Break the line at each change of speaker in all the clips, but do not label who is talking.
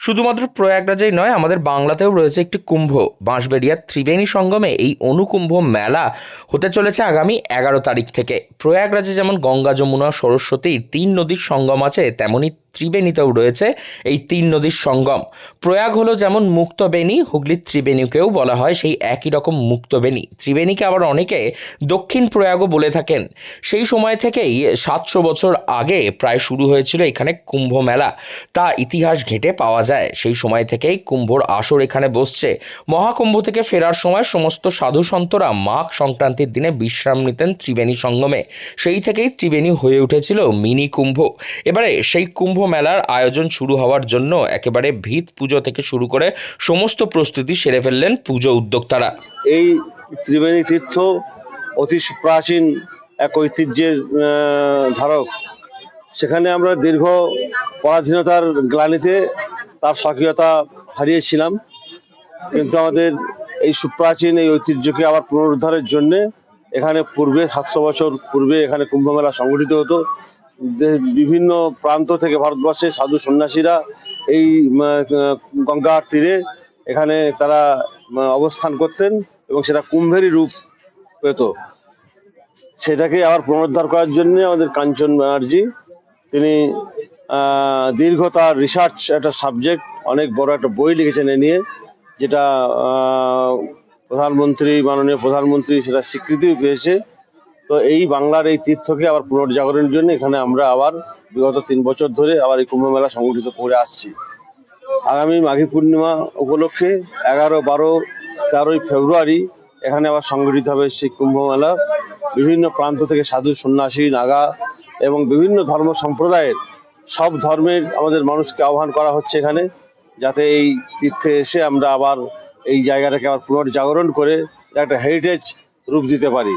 শুধুমাত্র প্রয়াগরাজেই নয়, আমাদের বাংলাতেও রয়েছে একটি কুম্ভ। বাঁশবেড়িয়ার ত্রিবেণী সঙ্গমে এই অনুকুম্ভ মেলা হতে চলেছে আগামী এগারো তারিখ থেকে। প্রয়াগরাজে যেমন গঙ্গা, যমুনা সরস্বতীর তিন নদীর সঙ্গম আছে, তেমনি ত্রিবেণীতেও রয়েছে এই তিন নদীর সঙ্গম। প্রয়াগ হলো যেমন মুক্তবেণী হুগলির ত্রিবেণীকেও বলা হয় সেই একই রকম মুক্তবেণী ত্রিবেণীকে আবার অনেকে দক্ষিণ প্রয়াগও বলে থাকেন। সেই সময় থেকেই সাতশো বছর আগে প্রায় শুরু হয়েছিল এখানে কুম্ভ মেলা। তা ইতিহাস ঘেঁটে পাওয়া যায়। সেই সময় থেকেই কুম্ভর আসর এখানে বসছে। মহাকুম্ভ থেকে ফেরার সময় সমস্ত সাধু সন্তরা মাঘ সংক্রান্তির দিনে বিশ্রাম নিতেন ত্রিবেণী সঙ্গমে। সেই থেকেই ত্রিবেণী হয়ে উঠেছিল মিনি কুম্ভ। এবারে সেই কুম্ভ মেলার আয়োজন শুরু হওয়ার জন্য একেবারে ভিত পুজো থেকে শুরু করে সমস্ত প্রস্তুতি সেরে ফেললেন পুজো উদ্যোক্তারা।
এই ত্রিবেণী তীর্থ অতি প্রাচীন এক ঐতিহ্যের ধারক। সেখানে আমরা দীর্ঘ পরাধীনতার গ্লানিতে তার স্বকীয়তা হারিয়েছিলাম। কিন্তু আমাদের এই সুপ্রাচীন এই ঐতিহ্যকে আবার পুনরুদ্ধারের জন্যে এখানে পূর্বে সাতশো বছর পূর্বে এখানে কুম্ভ মেলা সংগঠিত হতো। বিভিন্ন প্রান্ত থেকে ভারতবর্ষে সাধু সন্ন্যাসীরা এই গঙ্গার তীরে এখানে তারা অবস্থান করতেন এবং সেটা কুম্ভেরই রূপ পেত। সেটাকে আবার পুনরুদ্ধার করার জন্য আমাদের কাঞ্চন ব্যানার্জি, তিনি দীর্ঘ তার রিসার্চ একটা সাবজেক্ট অনেক বড় একটা বই লিখেছেন এ নিয়ে, যেটা প্রধানমন্ত্রী, মাননীয় প্রধানমন্ত্রী সেটা স্বীকৃতিও পেয়েছে। তো এই বাংলার এই তীর্থকে আবার পুনর্জাগরণের জন্য এখানে আমরা আবার বিগত তিন বছর ধরে আবার এই কুম্ভ মেলা সংগঠিত করে আসছি। আগামী মাঘী পূর্ণিমা উপলক্ষে এগারো, বারো, তেরোই ফেব্রুয়ারি এখানে আবার সংগঠিত হবে সেই কুম্ভ মেলা বিভিন্ন প্রান্ত থেকে সাধু, সন্ন্যাসী, নাগা এবং বিভিন্ন ধর্ম সম্প্রদায়ের সব ধর্মের আমাদের মানুষকে আহ্বান করা হচ্ছে এখানে যাতে এই তীর্থে এসে আমরা আবার এই জায়গাটাকে আবার পুনর্জাগরণ করে একটা হেরিটেজ রূপ দিতে পারি।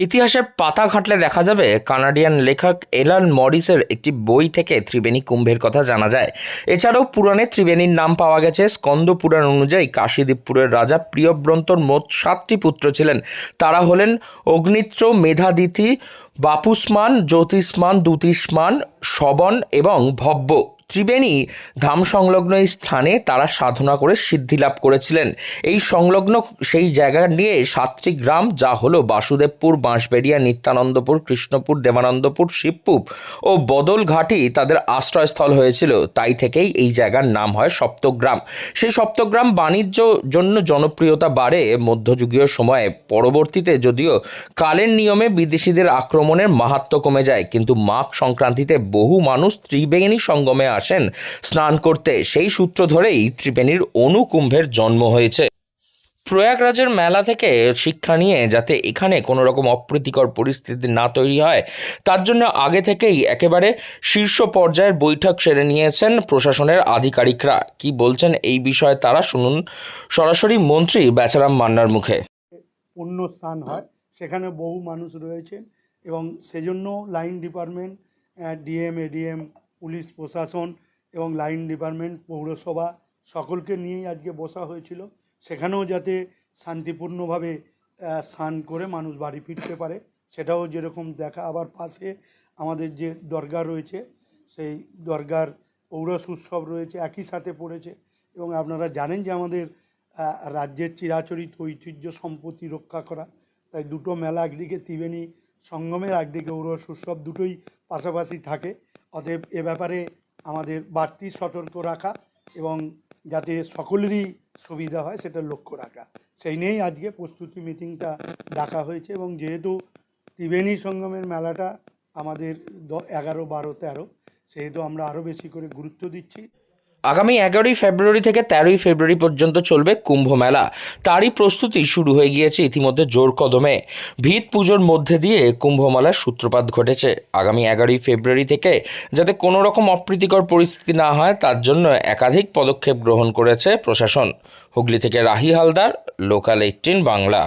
ইতিহাসের পাতা ঘাঁটলে দেখা যাবে, কানাডিয়ান লেখক এলান মরিসের একটি বই থেকে ত্রিবেণী কুম্ভের কথা জানা যায়। এছাড়াও পুরাণে ত্রিবেণীর নাম পাওয়া গেছে। স্কন্দ পুরাণ অনুযায়ী কাশীদীপপুরের রাজা প্রিয়ব্রন্তর মোট সাতটি পুত্র ছিলেন। তারা হলেন অগ্নিত্র মেধাদিথি বাপুষ্মান, জ্যোতিষ্মান, দুতিষ্মান, শবন এবং ভব্য। ত্রিবেণী ধাম সংলগ্ন এই স্থানে তারা সাধনা করে সিদ্ধি লাভ করেছিলেন। এই সংলগ্ন সেই জায়গা নিয়ে সাতটি গ্রাম যা হলো বাসুদেবপুর, বাঁশবেড়িয়া, নিত্যানন্দপুর, কৃষ্ণপুর, দেবানন্দপুর, শিবপুর ও বদলঘাটি তাদের আশ্রয়স্থল হয়েছিল। তাই থেকেই এই জায়গার নাম হয় সপ্তগ্রাম। সেই সপ্তগ্রাম বাণিজ্য জন্য জনপ্রিয়তা বাড়ে মধ্যযুগীয় সময়ে। পরবর্তীতে যদিও কালের নিয়মে বিদেশিদের আক্রমণের মাহাত্ম কমে যায়, কিন্তু মাঘ সংক্রান্তিতে বহু মানুষ ত্রিবেণী সঙ্গমে আসেন। স্নান করতে সেই সূত্র ধরেই ত্রিবেণীর অনুকুম্ভের জন্ম হয়েছে। প্রয়াগরাজের মেলা থেকে শিক্ষা নিয়ে যাতে এখানে কোনো রকম অপ্রীতিকর পরিস্থিতি না তৈরি হয়, তার জন্য আগে থেকেই একেবারে শীর্ষ পর্যায়ের বৈঠক সেরে নিয়েছেন প্রশাসনের আধিকারিকরা। কি বলছেন এই বিষয়ে তারা শুনুন সরাসরি মন্ত্রী বেচারাম মান্নার মুখে।
পুণ্য স্থান হয়, সেখানে বহু মানুষ রয়েছেন এবং সেজন্য line department DM, ADM police, প্রশাসন এবং লাইন ডিপার্টমেন্ট, পৌরসভা সকলকে নিয়েই আজকে বসা হয়েছিল। সেখানেও যাতে শান্তিপূর্ণভাবে স্নান করে মানুষ বাড়ি ফিরতে পারে, সেটাও যেরকম দেখা আবার পাশে আমাদের যে দরগা রয়েছে, সেই দরগার পৌরস উৎসব রয়েছে, একই সাথে পড়েছে এবং আপনারা জানেন যে আমাদের রাজ্যের চিরাচরিত ঐতিহ্য সম্পত্তি রক্ষা করা, তাই দুটো মেলা একদিকে ত্রিবেণী সঙ্গমের, একদিকে ঔরস উৎসব, দুটোই পাশাপাশি থাকে। অতএব এ ব্যাপারে আমাদের বাড়তি সতর্ক রাখা এবং যাতে সকলেরই সুবিধা হয় সেটা লক্ষ্য রাখা। সেই নিয়েই আজকে প্রস্তুতি মিটিংটা ডাকা হয়েছে এবং যেহেতু ত্রিবেণী সঙ্গমের মেলাটা আমাদের এগারো, বারো, তেরো, সেহেতু আমরা আরও বেশি করে গুরুত্ব দিচ্ছি।
আগামী এগারোই ফেব্রুয়ারি থেকে তেরোই ফেব্রুয়ারি পর্যন্ত চলবে কুম্ভ মেলা। তারই প্রস্তুতি শুরু হয়ে গিয়েছে ইতিমধ্যে জোর কদমে। ভিত পুজোর মধ্যে দিয়ে কুম্ভ মেলার সূত্রপাত ঘটেছে। আগামী এগারোই ফেব্রুয়ারি থেকে যাতে কোনো রকম অপ্রীতিকর পরিস্থিতি না হয়, তার জন্য একাধিক পদক্ষেপ গ্রহণ করেছে প্রশাসন। হুগলি থেকে রাহি হালদার লোকাল এইটিন বাংলা।